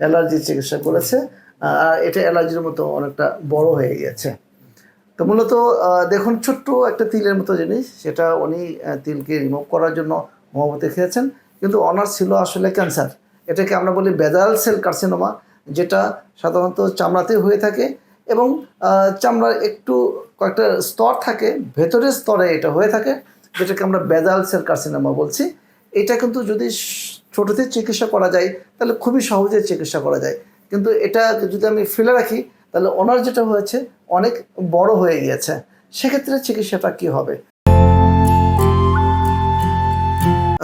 Allergy চিকিৎসা করেছে আর এটা অ্যালার্জির মতো অনেকটা বড় হয়ে গেছে। তো মূলত দেখুন, ছোট্ট একটা তিলের মতো জিনিস, সেটা উনি তিলকে রিমুভ করার জন্য হোমিওপ্যাথি খেয়েছেন, কিন্তু অনার ছিল আসলে ক্যান্সার এটাকে আমরা বলি বেদাল সেল কার্সিনোমা যেটা সাধারণত চামড়াতে হয়ে থাকে এবং চামড়ার একটু কয়েকটা স্তর থাকে, ভেতরের স্তরে এটা হয়ে থাকে, যেটাকে আমরা বেদাল সেল কার্সিনোমা বলছি। এটা কিন্তু যদি ছোটোতে চিকিৎসা করা যায়, তাহলে খুবই সহজে চিকিৎসা করা যায়। কিন্তু এটা যদি আমি ফেলে রাখি, তাহলে ওনার যেটা হয়েছে, অনেক বড় হয়ে গিয়েছে। সেক্ষেত্রে চিকিৎসাটা কি হবে?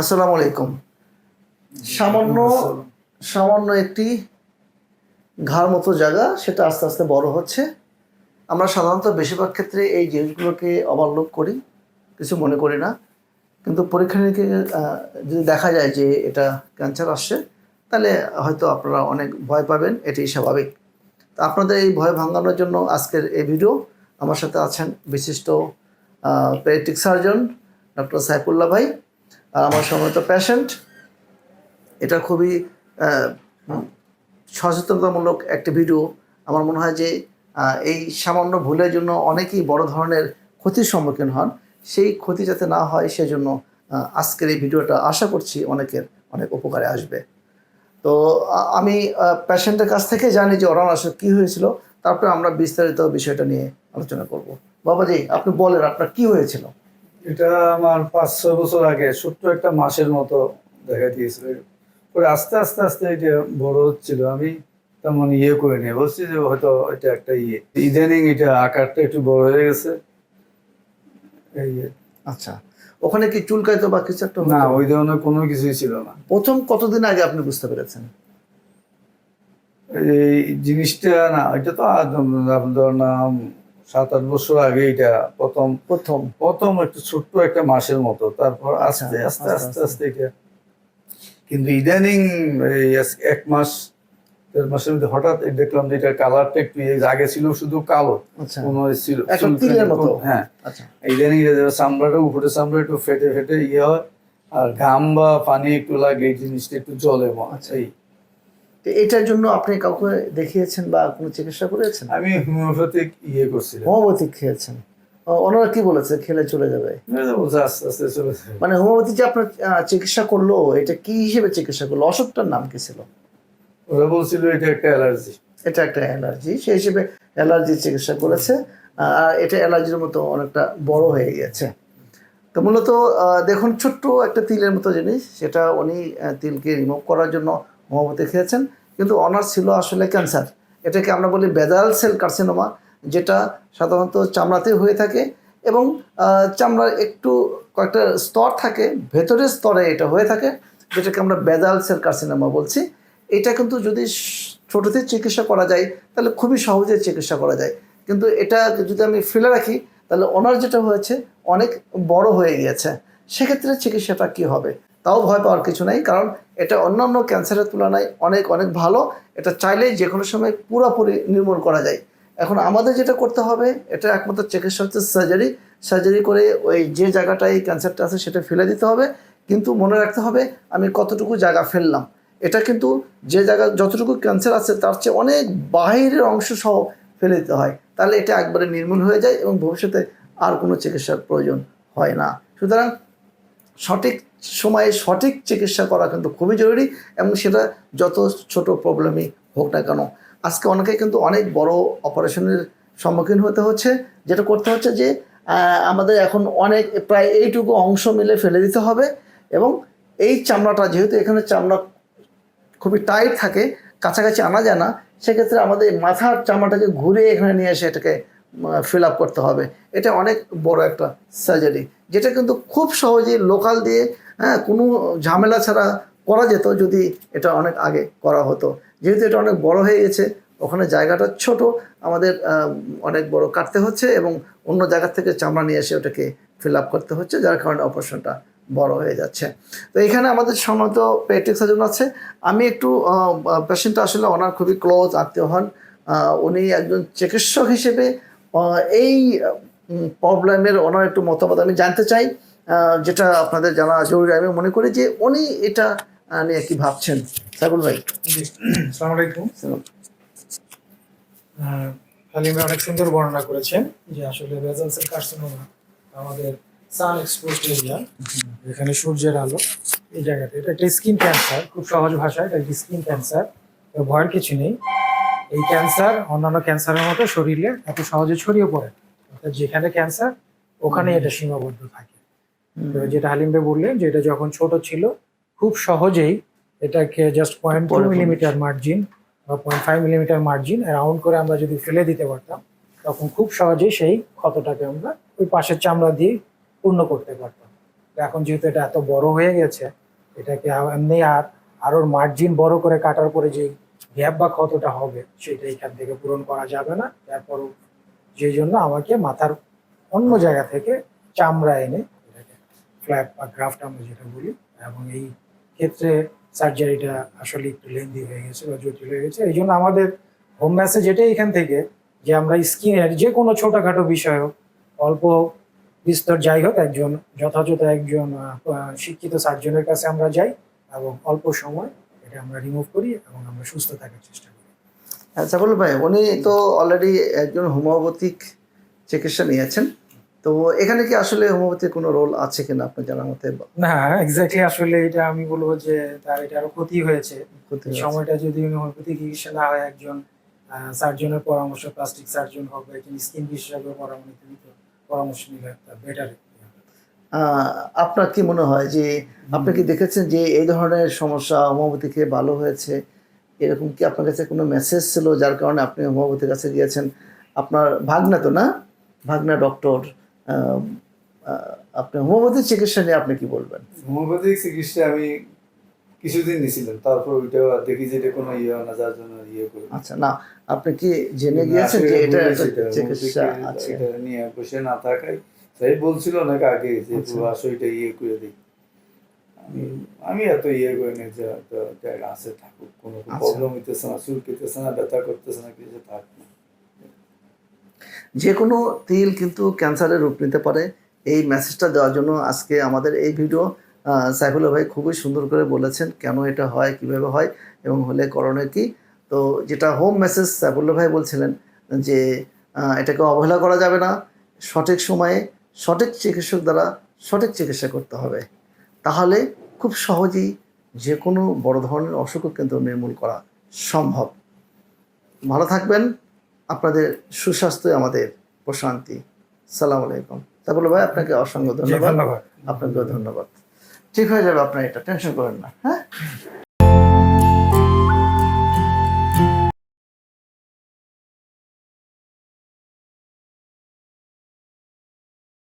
আসসালামু আলাইকুম। সামান্য সামান্য একটি ঘাড় মতো জায়গা, সেটা আস্তে আস্তে বড় হচ্ছে। আমরা সাধারণত বেশিরভাগ ক্ষেত্রে এই জিনিসগুলোকে ওভারলুক করি, কিছু মনে করি না। কিন্তু পরীক্ষা নিরীক্ষা যদি দেখা যায় যে এটা ক্যান্সার আসছে, তাহলে হয়তো আপনারা অনেক ভয় পাবেন, এটাই স্বাভাবিক। তো আপনাদের এই ভয় ভাঙানোর জন্য আজকের এই ভিডিও আমার সাথে আছেন বিশিষ্ট পেরেটিক সার্জন, ডক্টর সাইফুল্লাহ ভাই, আর আমার সময়ত প্যাশেন্ট এটা খুবই সচেতনতামূলক একটি ভিডিও আমার মনে হয় যে এই সামান্য ভুলের জন্য অনেকেই বড় ধরনের ক্ষতির সম্মুখীন হন। সেই ক্ষতি যাতে না হয় সেজন্য আজকের এই ভিডিওটা আশা করছি অনেকের অনেক উপকারে আসবে। তো আমি পেশেন্টের কাছ থেকে জানি যে ওরান আসলে কী হয়েছিল, তারপরে আমরা বিস্তারিত বিষয়টা নিয়ে আলোচনা করব। বাবাজি, আপনি বলেন আপনার কি হয়েছিল? এটা আমার পাঁচ, ছয় বছর আগে, ছোট্ট একটা মাসের মতো দেখা দিয়েছিল। পরে আস্তে আস্তে আস্তে এটা বড় হচ্ছিল। আমি তেমন ইয়ে করে নিয়ে বলছি যে হয়তো এটা একটা ইয়ে। ইদানিং এটা আকারটা একটু বড় হয়ে গেছে। এই আচ্ছা। ওখানে কি চুলকাইতো বা কিছু একটা না ওই ধরনের কোনো কিছুই ছিল না। প্রথম কতদিন আগে আপনি বুঝতে পেরেছেন? এই জিনিসটা না এটা তো আপনার নাম সাত আট বছর আগে এটা প্রথম। প্রথম। প্রথম একটু ছোট্ট একটা মাসের মতো তারপর আচ্ছা, আস্তে আস্তে আস্তে আস্তে। আস্তে এটা। কিন্তু ইদানিং এই এক মাস দেড় মাসের মধ্যে হঠাৎ দেখলাম যে এটার কালারটা একটু আগে ছিল শুধু কালো। আচ্ছা। কোনো ছিল হ্যাঁ। আচ্ছা। ইদানিং চামড়াটা উপরে চামড়া একটু ফেটে ফেটে ইয়ে হয় আর ঘাম বা পানি একটু লাগে এই জিনিসটা একটু জলে আচ্ছা। এই। এটার জন্য আপনি কাউকে দেখিয়েছেন বা কোনো চিকিৎসা করেছেন? আমি হোমিওপ্যাথিক ইয়ে করছিলাম। হোমিওপ্যাথি খেয়েছেন। ওনারা কি বলেছে? খেলে চলে যাবে? আস্তে আস্তে চলে যাবে। মানে হোমিওপ্যাথি যে আপনার চিকিৎসা করল এটা কি হিসেবে চিকিৎসা করল? অসুখটার নাম কি ছিল? ওরা বলছিল এটা একটা অ্যালার্জি। এটা একটা অ্যালার্জি, সেই হিসেবে অ্যালার্জি চিকিৎসা করেছে, আর এটা অ্যালার্জির মতো অনেকটা বড় হয়ে গেছে। তো মূলত দেখুন, ছোট্ট একটা তিলের মতো জিনিস, সেটা উনি তিলকে রিমুভ করার জন্য হোমিওপ্যাথি খেয়েছেন, কিন্তু অনার ছিল আসলে ক্যান্সার এটাকে আমরা বলি বেদাল সেল কার্সিনোমা যেটা সাধারণত চামড়াতে হয়ে থাকে এবং চামড়ার একটু কয়েকটা স্তর থাকে, ভেতরের স্তরে এটা হয়ে থাকে, যেটাকে আমরা বেদাল সেল কার্সিনোমা বলছি। এটা কিন্তু যদি ছোটোতে চিকিৎসা করা যায়, তাহলে খুবই সহজে চিকিৎসা করা যায়। কিন্তু এটা যদি আমি ফেলে রাখি, তাহলে ওনার যেটা হয়েছে, অনেক বড় হয়ে গিয়েছে। সেক্ষেত্রে চিকিৎসাটা কি হবে? তাও ভয় পাওয়ার কিছু নাই, কারণ এটা অন্যান্য ক্যান্সারের তুলনায় অনেক অনেক ভালো। এটা চাইলেই যে কোনো সময় পুরোপুরি নির্মূল করা যায়। এখন আমাদের যেটা করতে হবে, এটা একমাত্র চিকিৎসা হচ্ছে সার্জারি। সার্জারি করে ওই যে জায়গাটায় ক্যান্সারটা আছে, সেটা ফেলে দিতে হবে। কিন্তু মনে রাখতে হবে, আমি কতটুকু জায়গা ফেললাম। এটা কিন্তু যে জায়গা যতটুকু ক্যান্সার আছে, তার চেয়ে অনেক বাইরের অংশ সহ ফেলে দিতে হয়। তাহলে এটা একবারে নির্মূল হয়ে যায় এবং ভবিষ্যতে আর কোনো চিকিৎসার প্রয়োজন হয় না। সুতরাং সঠিক সময়ে সঠিক চিকিৎসা করা কিন্তু খুবই জরুরি এবং সেটা যত ছোট প্রবলেমই হোক না কেন। আজকে অনেকে কিন্তু অনেক বড় অপারেশনের সম্মুখীন হতে হচ্ছে। যেটা করতে হচ্ছে যে আমাদের এখন অনেক প্রায় এইটুকু অংশ মিলে ফেলে দিতে হবে এবং এই চামড়াটা, যেহেতু এখানে চামড়া খুবই টাইট থাকে, কাছাকাছি আনা যায় না, সেক্ষেত্রে আমাদের মাথার চামড়াটাকে ঘুরে এখানে নিয়ে এসে এটাকে ফিল আপ করতে হবে। এটা অনেক বড় একটা সার্জারি যেটা কিন্তু খুব সহজেই লোকাল দিয়ে হ্যাঁ কোনো ঝামেলা ছাড়া করা যেত যদি এটা অনেক আগে করা হতো। যেহেতু এটা অনেক বড় হয়ে গেছে, ওখানে জায়গাটা ছোট, আমাদের অনেক বড় কাটতে হচ্ছে এবং অন্য জায়গা থেকে চামড়া নিয়ে এসে ওটাকে ফিল আপ করতে হচ্ছে, যার কারণে অপারেশনটা বড় হয়ে যাচ্ছে। তো এখানে আমাদের সম্মত পেটিক সার্জন আছে। আমি একটু পেশেন্টটা আসলে ওনার খুবই ক্লোজ আত্মীয় হন। উনি একজন চিকিৎসক হিসেবে এই প্রবলেমের ওনার একটু মতামত আমি জানতে চাই। যেটা আপনাদের জানা জরুরি। আমি মনে করি যে উনি এটা নিয়ে কি ভাবছেন। সাইফুল ভাই। আলাইকুম। অনেক সুন্দর বর্ণনা করেছেন যে আসলে কার্সিনোমা আমাদের সান এক্সপোজড এরিয়া এখানে সূর্যের আলো এই জায়গাটা এটা একটা স্কিন ক্যান্সার খুব সহজ ভাষায় এটা স্কিন ক্যান্সার ভয়ের কিছু নেই। এই ক্যান্সার অন্যান্য ক্যান্সারের মতো শরীরে এত সহজে ছড়িয়ে পড়ে। অর্থাৎ যেখানে ক্যান্সার ওখানে এটা সীমাবদ্ধ থাকে। যেটা হালিম ভাই বললেন যে এটা যখন ছোট ছিল খুব সহজেই এটাকে just point two. Millimetre margin বা point five millimetre margin round করে আমরা যদি ফেলে দিতে পারতাম তখন খুব সহজেই সেই ক্ষতটাকে আমরা ওই পাশের চামড়া দিয়ে পূর্ণ করতে পারতাম এখন যেহেতু এটা এত বড় হয়ে গেছে, এটাকে এমনি আর, আরও মার্জিন বড় করে কাটার পরে যে গ্যাপ বা ক্ষতটা হবে, সেটা এখান থেকে পূরণ করা যাবে না। তারপরও যে জন্য আমাকে মাথার অন্য জায়গা থেকে চামড়া এনে এটাকে ফ্ল্যাপ বা গ্রাফট আমরা যেটা বলি, এবং এই ক্ষেত্রে সার্জারিটা আসলে একটু লেন্দি হয়ে গেছে বা জটিল হয়ে গেছে। এই জন্য আমাদের হোম ম্যাসেজ এটাই এখান থেকে যে আমরা স্কিনের যে কোনো ছোটোখাটো বিষয় হোক, অল্প বিস্তর যাই হোক একজন যথাযথ একজন শিক্ষিত সার্জনের কাছে আমরা যাই এবং অল্প সময় এটা আমরা রিমুভ করি এবং আমরা সুস্থ থাকার চেষ্টা করি। হ্যাঁ সাইফুল ভাই উনি তো অলরেডি একজন হোমিওপ্যাথিক চিকিৎসা নিয়েছেন। তো এখানে কি আসলে হোমিওপ্যাথির কোনো রোল আছে কিনা আপনার জানার মতে? না এক্স্যাক্টলি আসলে এটা আমি বলব যে তার এটা আরও ক্ষতি হয়েছে। সময়টা যদি উনি হোমিওপ্যাথি চিকিৎসা না হয় একজন সার্জনের পরামর্শ প্লাস্টিক সার্জন হবে একজন স্কিন বিশেষজ্ঞের পরামর্শ নিত পরামর্শ নিলে বেটার আপনার কি মনে হয় যে আপনি কি দেখেছেন যে এই ধরনের সমস্যা হোমিওপ্যাথি খেয়ে ভালো হয়েছে? এরকম কি আপনার কাছে কোনো মেসেজ ছিল যার কারণে আপনি হোমিওপ্যাথির কাছে গিয়েছেন? আপনার ভাগনা তো না? ভাগনা ডক্টর আপনি হোমিওপ্যাথি চিকিৎসা নিয়ে আপনি কি বলবেন? হোমিওপ্যাথিক চিকিৎসা আমি কিছুদিন নিছিলাম তারপর ওইটা দেখি যে এটা কোনো ইয়ে না যার জন্য ইয়ে করি আচ্ছা না আপনি কি জেনে গিয়েছেন যে এটা একটা চিকিৎসা? আছে এটা নিয়ে বসে না থাকাই তাই বলছিল অনেক আগে যে আচ্ছা। আসো এটা ইয়ে করে দিই। আমি আমি এত ইয়ে করি না যে জায়গা আছে থাকুক কোনো আচ্ছা। প্রবলেম হইতেছে না চুলকিতেছে না ব্যথা করতেছে না কিছু থাক না। যে কোনো তিল কিন্তু ক্যান্সারের রূপ নিতে পারে। এই মেসেজটা দেওয়ার জন্য আজকে আমাদের এই ভিডিও সাইফুল্লাহ ভাই খুবই সুন্দর করে বলেছেন কেন এটা হয় কীভাবে হয় এবং হলে করণীয় কি। তো যেটা হোম মেসেজ সাইফুল্লাহ ভাই বলছিলেন যে এটাকে অবহেলা করা যাবে না সঠিক সময়ে সঠিক চিকিৎসক দ্বারা সঠিক চিকিৎসা করতে হবে। তাহলে খুব সহজেই যে কোনো বড় ধরনের অসুখও কিন্তু নির্মূল করা সম্ভব। ভালো থাকবেন আপনাদের সুস্বাস্থ্য আমাদের প্রশান্তি। সালাম আলাইকুম। তারপরে ভাই আপনাকে অসংখ্য ধন্যবাদ। আপনাকেও ধন্যবাদ। ঠিক হয়ে যাবে আপনার এটা টেনশন করেন না হ্যাঁ?